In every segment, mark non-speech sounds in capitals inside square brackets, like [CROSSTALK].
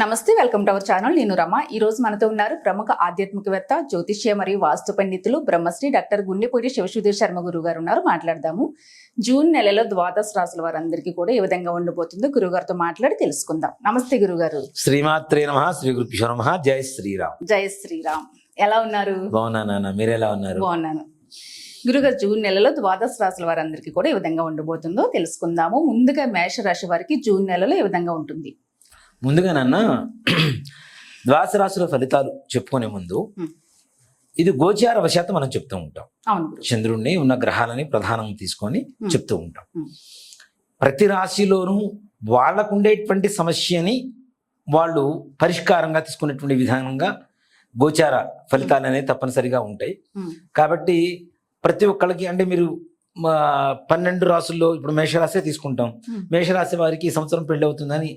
నమస్తే welcome to our channel. నేను రమ. ఈ రోజు మనతో ఉన్నారు ప్రముఖ ఆధ్యాత్మికవేత్త జ్యోతిష్య మరియు వాస్తు పండితులు బ్రహ్మశ్రీ డాక్టర్ గుండెపూడి శివసుధీర్ శర్మ గురువు గారు ఉన్నారు. మాట్లాడదాము. జూన్ నెలలో ద్వాదశ రాసుల వారందరికీ కూడా ఏ విధంగా ఉండబోతుందో గురుగారితో మాట్లాడి తెలుసుకుందాం. నమస్తే గురుగారు శ్రీమాత్రే నమ. శ్రీ గురుభ్యో నమ. జై శ్రీరామ్. జై శ్రీరామ్. ఎలా ఉన్నారు? బాగున్నానా మీరు ఎలా ఉన్నారు? బాగున్నాను. గురుగారు జూన్ నెలలో ద్వాదశ రాశుల వారందరికీ కూడా ఏ విధంగా ఉండబోతుందో తెలుసుకుందాము. ముందుగా మేష రాశి వారికి జూన్ నెలలో ఏ విధంగా ఉంటుంది? ముందుగా నాన్న ద్వాస రాశుల ఫలితాలు చెప్పుకునే ముందు. ఇది గోచార వశాత్తు మనం చెప్తూ ఉంటాం చంద్రుణ్ణి ఉన్న గ్రహాలని ప్రధానం తీసుకొని. చెప్తూ ఉంటాం. ప్రతి రాశిలోనూ వాళ్ళకు ఉండేటువంటి సమస్యని వాళ్ళు పరిష్కారంగా తీసుకునేటువంటి విధానంగా గోచార ఫలితాలు అనేవి తప్పనిసరిగా ఉంటాయి కాబట్టి ప్రతి ఒక్కళ్ళకి అంటే మీరు పన్నెండు రాసుల్లో ఇప్పుడు మేషరాశే తీసుకుంటాం. మేషరాశి వారికి ఈ సంవత్సరం పెళ్ళి అవుతుందని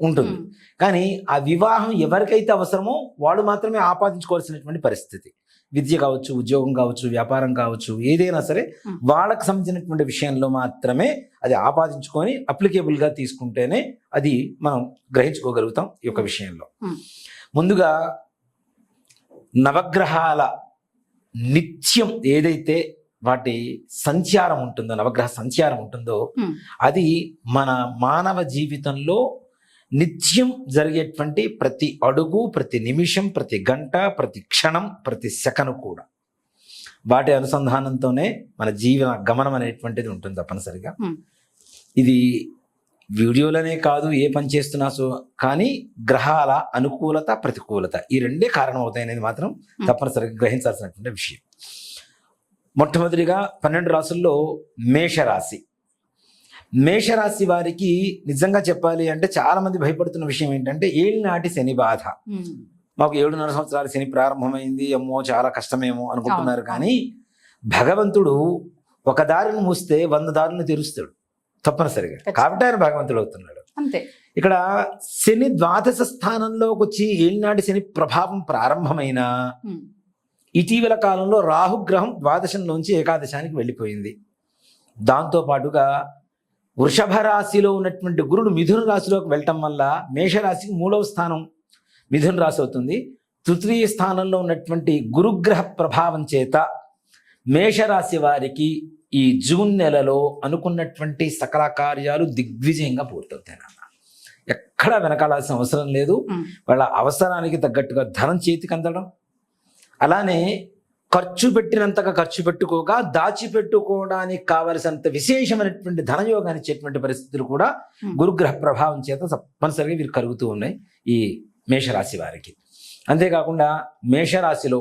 ఉంటుంది. కానీ ఆ వివాహం ఎవరికైతే అవసరమో వాళ్ళు మాత్రమే ఆపాదించుకోవాల్సినటువంటి పరిస్థితి. విద్య కావచ్చు ఉద్యోగం కావచ్చు వ్యాపారం కావచ్చు ఏదైనా సరే. వాళ్ళకి సంబంధించినటువంటి విషయంలో మాత్రమే అది ఆపాదించుకొని అప్లికేబుల్గా తీసుకుంటేనే అది మనం గ్రహించుకోగలుగుతాం ఈ యొక్క విషయంలో. ముందుగా నవగ్రహాల నిత్యం ఏదైతే వాటి సంచారం ఉంటుందో నవగ్రహ సంచారం ఉంటుందో అది మన మానవ జీవితంలో నిత్యం జరిగేటువంటి ప్రతి అడుగు ప్రతి నిమిషం ప్రతి గంట ప్రతి క్షణం ప్రతి సెకను కూడా. వాటి అనుసంధానంతోనే మన జీవన గమనం అనేటువంటిది ఉంటుంది తప్పనిసరిగా. ఇది వీడియోలనే కాదు ఏ పని చేస్తున్నా సో కానీ గ్రహాల అనుకూలత ప్రతికూలత ఈ రెండే కారణం అవుతాయి అనేది మాత్రం తప్పనిసరిగా గ్రహించాల్సినటువంటి విషయం. మొట్టమొదటిగా పన్నెండు రాసుల్లో మేషరాశి. మేషరాశి వారికి నిజంగా చెప్పాలి అంటే చాలా మంది భయపడుతున్న విషయం ఏంటంటే ఏళ్ళనాటి శని బాధ. మాకు ఏడున్నర సంవత్సరాల శని ప్రారంభమైంది అమ్మో చాలా కష్టమేమో అనుకుంటున్నారు. కానీ భగవంతుడు ఒక దారిని మూస్తే వంద దారులను తెరుస్తాడు తప్పనిసరిగా. కాబట్టి ఆయన భగవంతుడు అవుతున్నాడు. అంతే. ఇక్కడ శని ద్వాదశ స్థానంలోకి వచ్చి ఏళ్ళనాటి శని ప్రభావం ప్రారంభమైన ఇటీవల కాలంలో రాహుగ్రహం ద్వాదశంలోంచి ఏకాదశానికి వెళ్ళిపోయింది. దాంతో పాటుగా వృషభ రాశిలో ఉన్నటువంటి గురుడు మిథున రాశిలోకి వెళ్ళటం వల్ల మేషరాశికి మూడవ స్థానం మిథున రాశి అవుతుంది. తృతీయ స్థానంలో ఉన్నటువంటి గురుగ్రహ ప్రభావం చేత మేషరాశి వారికి ఈ జూన్ నెలలో అనుకున్నటువంటి సకల కార్యాలు దిగ్విజయంగా పూర్తవుతాయి నాన్న. ఎక్కడా వెనకాడాల్సిన అవసరం లేదు. వాళ్ళ అవసరానికి తగ్గట్టుగా ధనం చేతికి అందడం. అలానే ఖర్చు పెట్టినంతగా ఖర్చు పెట్టుకోగా దాచిపెట్టుకోవడానికి కావలసినంత విశేషమైనటువంటి ధనయోగాన్ని ఇచ్చేటువంటి పరిస్థితులు కూడా. గురుగ్రహ ప్రభావం చేత తప్పనిసరిగా వీరు కలుగుతూ ఉన్నాయి ఈ మేషరాశి వారికి అంతేకాకుండా మేషరాశిలో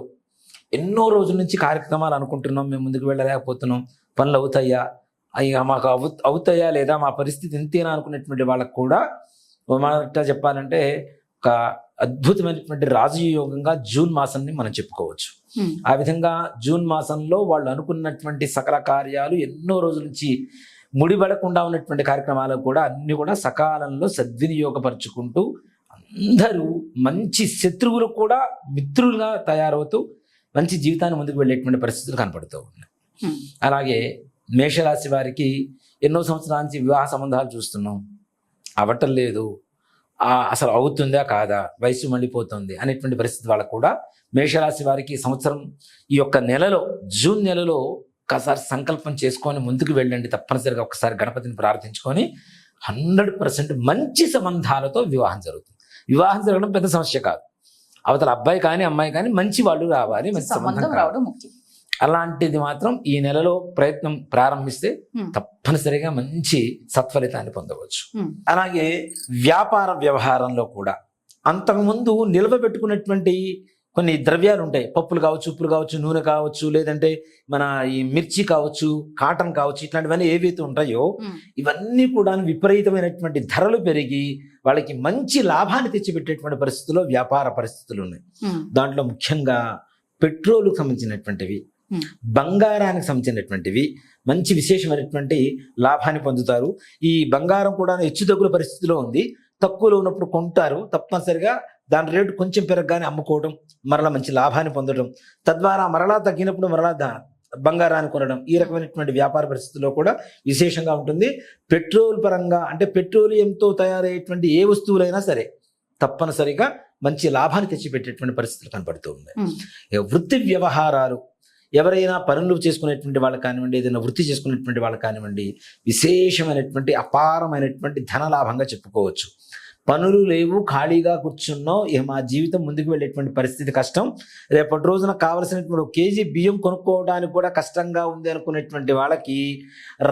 ఎన్నో రోజుల నుంచి కార్యక్రమాలు అనుకుంటున్నాం మేము ముందుకు వెళ్ళలేకపోతున్నాం పనులు అవుతాయా అయ్యా మాకు అవు అవుతాయా లేదా మా పరిస్థితి ఇంతేనా అనుకునేటువంటి వాళ్ళకు కూడా మాట చెప్పాలంటే ఒక అద్భుతమైనటువంటి రాజయోగంగా జూన్ మాసాన్ని మనం చెప్పుకోవచ్చు. ఆ విధంగా జూన్ మాసంలో వాళ్ళు అనుకున్నటువంటి సకల కార్యాలు ఎన్నో రోజుల నుంచి ముడిపడకుండా ఉన్నటువంటి కార్యక్రమాలు కూడా అన్ని కూడా సకాలంలో సద్వినియోగపరుచుకుంటూ అందరూ మంచి శత్రువులు కూడా మిత్రులుగా తయారవుతూ మంచి జీవితాన్ని ముందుకు వెళ్ళేటువంటి పరిస్థితులు కనపడుతూ ఉన్నాయి. అలాగే మేషరాశి వారికి ఎన్నో సంవత్సరాల నుంచి వివాహ సంబంధాలు చూస్తున్నాం. అవ్వటం లేదు. అసలు అవుతుందా కాదా? వయసు మండిపోతుంది అనేటువంటి పరిస్థితి వాళ్ళకు కూడా మేషరాశి వారికి సంవత్సరం ఈ యొక్క నెలలో జూన్ నెలలో ఒకసారి సంకల్పం చేసుకొని ముందుకు వెళ్ళండి తప్పనిసరిగా ఒకసారి గణపతిని ప్రార్థించుకొని హండ్రెడ్ పర్సెంట్ మంచి సంబంధాలతో వివాహం జరుగుతుంది. వివాహం జరగడం పెద్ద సమస్య కాదు. అవతల అబ్బాయి కానీ అమ్మాయి కానీ మంచి వాళ్ళు రావాలి మంచి సంబంధం. రావడం ముఖ్యం. అలాంటిది మాత్రం ఈ నెలలో ప్రయత్నం ప్రారంభిస్తే తప్పనిసరిగా మంచి సత్ఫలితాన్ని పొందవచ్చు. అలాగే వ్యాపార వ్యవహారంలో కూడా అంతకుముందు నిల్వ పెట్టుకున్నటువంటి కొన్ని ద్రవ్యాలు ఉంటాయి. పప్పులు కావచ్చు ఉప్పులు కావచ్చు నూనె కావచ్చు లేదంటే మన ఈ మిర్చి కావచ్చు కాటన్ కావచ్చు ఇట్లాంటివన్నీ ఏవైతే ఉంటాయో ఇవన్నీ కూడా విపరీతమైనటువంటి ధరలు పెరిగి వాళ్ళకి మంచి లాభాన్ని తెచ్చిపెట్టేటువంటి పరిస్థితుల్లో వ్యాపార పరిస్థితులు ఉన్నాయి. దాంట్లో ముఖ్యంగా పెట్రోల్కు సంబంధించినటువంటివి. బంగారానికి సంబంధించినటువంటివి మంచి విశేషమైనటువంటి లాభాన్ని పొందుతారు. ఈ బంగారం కూడా హెచ్చు తగ్గుల పరిస్థితిలో ఉంది. తక్కువలో ఉన్నప్పుడు కొంటారు. తప్పనిసరిగా దాని రేటు కొంచెం పెరగగానే అమ్ముకోవడం మరలా మంచి లాభాన్ని పొందడం. తద్వారా మరలా తగ్గినప్పుడు మరలా దా బంగారాన్ని కొనడం. ఈ రకమైనటువంటి వ్యాపార పరిస్థితుల్లో కూడా విశేషంగా ఉంటుంది. పెట్రోల్ పరంగా అంటే పెట్రోలియంతో తయారయ్యేటువంటి ఏ వస్తువులైనా సరే తప్పనిసరిగా మంచి లాభాన్ని తెచ్చిపెట్టేటువంటి పరిస్థితులు కనపడుతూ ఉన్నాయి. ఇక వృత్తి వ్యవహారాలు ఎవరైనా పనులు చేసుకునేటువంటి వాళ్ళు కానివ్వండి ఏదైనా వృత్తి చేసుకునేటువంటి వాళ్ళు కానివ్వండి విశేషమైనటువంటి అపారమైనటువంటి ధనలాభంగా చెప్పుకోవచ్చు. పనులు లేవు ఖాళీగా కూర్చున్నాం ఇక మా జీవితం ముందుకు వెళ్ళేటువంటి పరిస్థితి కష్టం. రేపటి రోజున కావలసినటువంటి ఒక కేజీ బియ్యం కొనుక్కోవడానికి కూడా కష్టంగా ఉంది అనుకునేటువంటి వాళ్ళకి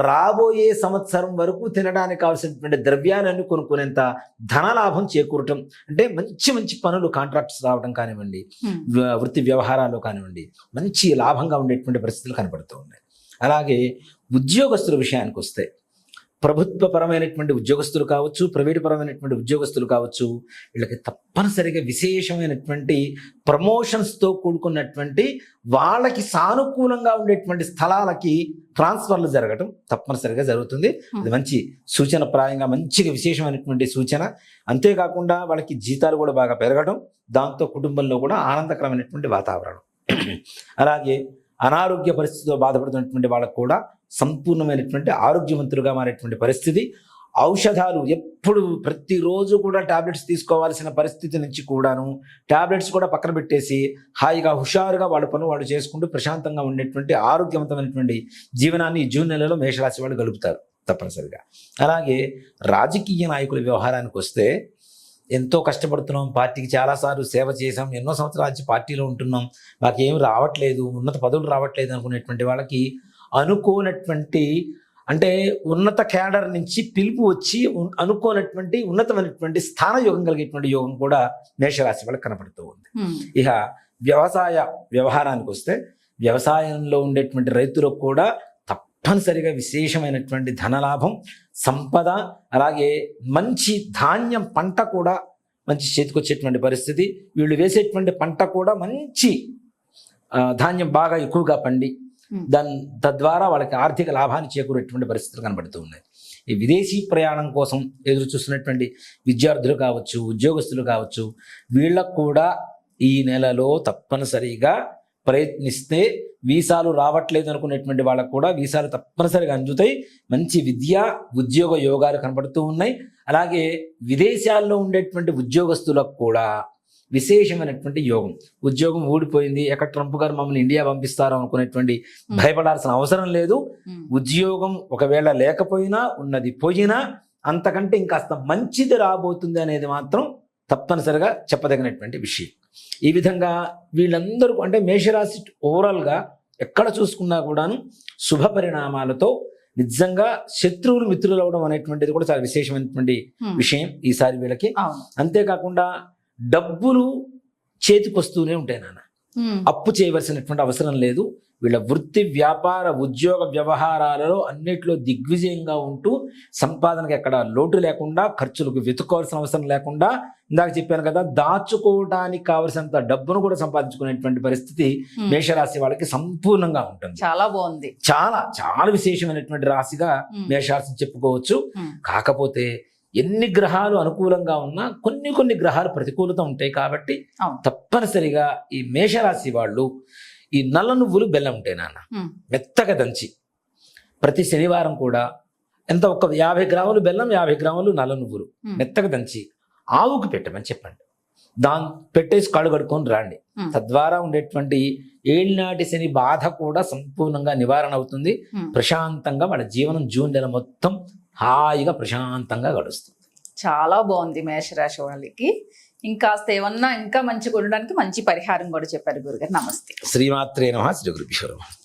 రాబోయే సంవత్సరం వరకు తినడానికి కావాల్సినటువంటి ద్రవ్యాలన్నీ కొనుక్కునేంత ధనలాభం చేకూరటం. అంటే మంచి మంచి పనులు కాంట్రాక్ట్స్ రావడం కానివ్వండి వృత్తి వ్యవహారాల్లో కానివ్వండి మంచి లాభంగా ఉండేటువంటి పరిస్థితులు కనబడుతూ ఉన్నాయి. అలాగే ఉద్యోగస్తుల విషయానికి వస్తే ప్రభుత్వపరమైనటువంటి ఉద్యోగస్తులు కావచ్చు ప్రైవేట్ పరమైనటువంటి ఉద్యోగస్తులు కావచ్చు వీళ్ళకి తప్పనిసరిగా విశేషమైనటువంటి ప్రమోషన్స్తో కూడుకున్నటువంటి వాళ్ళకి సానుకూలంగా ఉండేటువంటి స్థలాలకి ట్రాన్స్ఫర్లు జరగటం తప్పనిసరిగా జరుగుతుంది. అది మంచి సూచన ప్రాయంగా మంచిగా విశేషమైనటువంటి సూచన. అంతేకాకుండా వాళ్ళకి జీతాలు కూడా బాగా పెరగడం దాంతో కుటుంబంలో కూడా ఆనందకరమైనటువంటి వాతావరణం. [CLEARS THROAT] అలాగే అనారోగ్య పరిస్థితితో బాధపడుతున్నటువంటి వాళ్ళకు కూడా సంపూర్ణమైనటువంటి ఆరోగ్యవంతులుగా మారేటువంటి పరిస్థితి. ఔషధాలు ఎప్పుడు ప్రతిరోజు కూడా టాబ్లెట్స్ తీసుకోవాల్సిన పరిస్థితి నుంచి కూడాను టాబ్లెట్స్ కూడా పక్కన పెట్టేసి హాయిగా హుషారుగా వాళ్ళ పనులు వాళ్ళు చేసుకుంటూ ప్రశాంతంగా ఉండేటువంటి ఆరోగ్యవంతమైనటువంటి జీవనాన్ని జూన్ నెలలో మేషరాశి వాళ్ళు గలుపుతారు తప్పనిసరిగా. అలాగే రాజకీయ నాయకుల వ్యవహారానికి వస్తే ఎంతో కష్టపడుతున్నాం పార్టీకి చాలాసార్లు సేవ చేసాం ఎన్నో సంవత్సరాల నుంచి పార్టీలో ఉంటున్నాం మాకేం రావట్లేదు ఉన్నత పదవులు రావట్లేదు అనుకునేటువంటి వాళ్ళకి అనుకోనటువంటి అంటే ఉన్నత క్యాడర్ నుంచి పిలుపు వచ్చి అనుకోనటువంటి ఉన్నతమైనటువంటి స్థాన యోగం కలిగేటువంటి యోగం కూడా మేషరాశి వాళ్ళకి కనపడుతూ ఉంది. ఇక వ్యవసాయ వ్యవహారానికి వస్తే వ్యవసాయంలో ఉండేటువంటి రైతులకు కూడా తప్పనిసరిగా విశేషమైనటువంటి ధనలాభం సంపద అలాగే మంచి ధాన్యం పంట కూడా మంచి చేతికొచ్చేటువంటి పరిస్థితి. వీళ్ళు వేసేటువంటి పంట కూడా మంచి ధాన్యం బాగా ఎక్కువగా పండి Hmm. దాని తద్వారా వాళ్ళకి ఆర్థిక లాభాన్ని చేకూరేటువంటి పరిస్థితులు కనబడుతూ ఉన్నాయి. ఈ విదేశీ ప్రయాణం కోసం ఎదురు చూస్తున్నటువంటి విద్యార్థులు కావచ్చు ఉద్యోగస్తులు కావచ్చు వీళ్ళకు కూడా ఈ నెలలో తప్పనిసరిగా ప్రయత్నిస్తే వీసాలు రావట్లేదు అనుకునేటువంటి వాళ్ళకు కూడా వీసాలు తప్పనిసరిగా అందుతాయి. మంచి విద్య ఉద్యోగ యోగాలు కనబడుతూ ఉన్నాయి. అలాగే విదేశాల్లో ఉండేటువంటి ఉద్యోగస్తులకు కూడా విశేషమైనటువంటి యోగం. ఉద్యోగం ఊడిపోయింది ఎక్కడ ట్రంప్ గారు మమ్మల్ని ఇండియా పంపిస్తారో అనుకునేటువంటి భయపడాల్సిన అవసరం లేదు. ఉద్యోగం ఒకవేళ లేకపోయినా ఉన్నది పోయినా అంతకంటే ఇంకాస్త మంచిది రాబోతుంది అనేది మాత్రం తప్పనిసరిగా చెప్పదగినటువంటి విషయం. ఈ విధంగా వీళ్ళందరూ అంటే మేషరాశి ఓవరాల్గా ఎక్కడ చూసుకున్నా కూడాను శుభ పరిణామాలతో నిజంగా శత్రువులు మిత్రులు అవడం అనేటువంటిది కూడా చాలా విశేషమైనటువంటి విషయం ఈసారి వీళ్ళకి. అంతేకాకుండా డబ్బులు చేతికొస్తూనే ఉంటాయి నాన్న. అప్పు చేయవలసినటువంటి అవసరం లేదు. వీళ్ళ వృత్తి వ్యాపార ఉద్యోగ వ్యవహారాలలో అన్నిట్లో దిగ్విజయంగా ఉంటూ సంపాదనకు ఎక్కడ లోటు లేకుండా ఖర్చులకు వెతుక్కోవాల్సిన అవసరం లేకుండా ఇందాక చెప్పాను కదా దాచుకోవడానికి కావలసినంత డబ్బును కూడా సంపాదించుకునేటువంటి పరిస్థితి మేషరాశి వాళ్ళకి సంపూర్ణంగా ఉంటుంది. చాలా బాగుంది. చాలా చాలా విశేషమైనటువంటి రాశిగా మేషరాశి చెప్పుకోవచ్చు. కాకపోతే ఎన్ని గ్రహాలు అనుకూలంగా ఉన్నా కొన్ని కొన్ని గ్రహాలు ప్రతికూలత ఉంటాయి కాబట్టి. తప్పనిసరిగా ఈ మేషరాశి వాళ్ళు ఈ నల్ల నువ్వులు బెల్లం ఉంటాయి నాన్న మెత్తగా దంచి ప్రతి శనివారం కూడా ఎంత ఒక యాభై గ్రాములు బెల్లం యాభై గ్రాములు నల్ల నువ్వులు మెత్తగా దంచి ఆవుకు పెట్టమని చెప్పండి. దాన్ని పెట్టేసి కళ్ళు కడుక్కొని రాండి. తద్వారా ఉండేటువంటి ఏళ్ళనాటి శని బాధ కూడా సంపూర్ణంగా నివారణ అవుతుంది. ప్రశాంతంగా వాళ్ళ జీవనం జూన్ నెల మొత్తం హాయిగా ప్రశాంతంగా గడుస్తుంది. చాలా బాగుంది మేషరాశి వాళ్ళకి. ఇంకాస్త ఏమన్నా ఇంకా మంచిగా ఉండడానికి మంచి పరిహారం కూడా చెప్పారు గురుగారు. నమస్తే. శ్రీమాత్రే నమ శ్రీ గురుభ్యో నమః.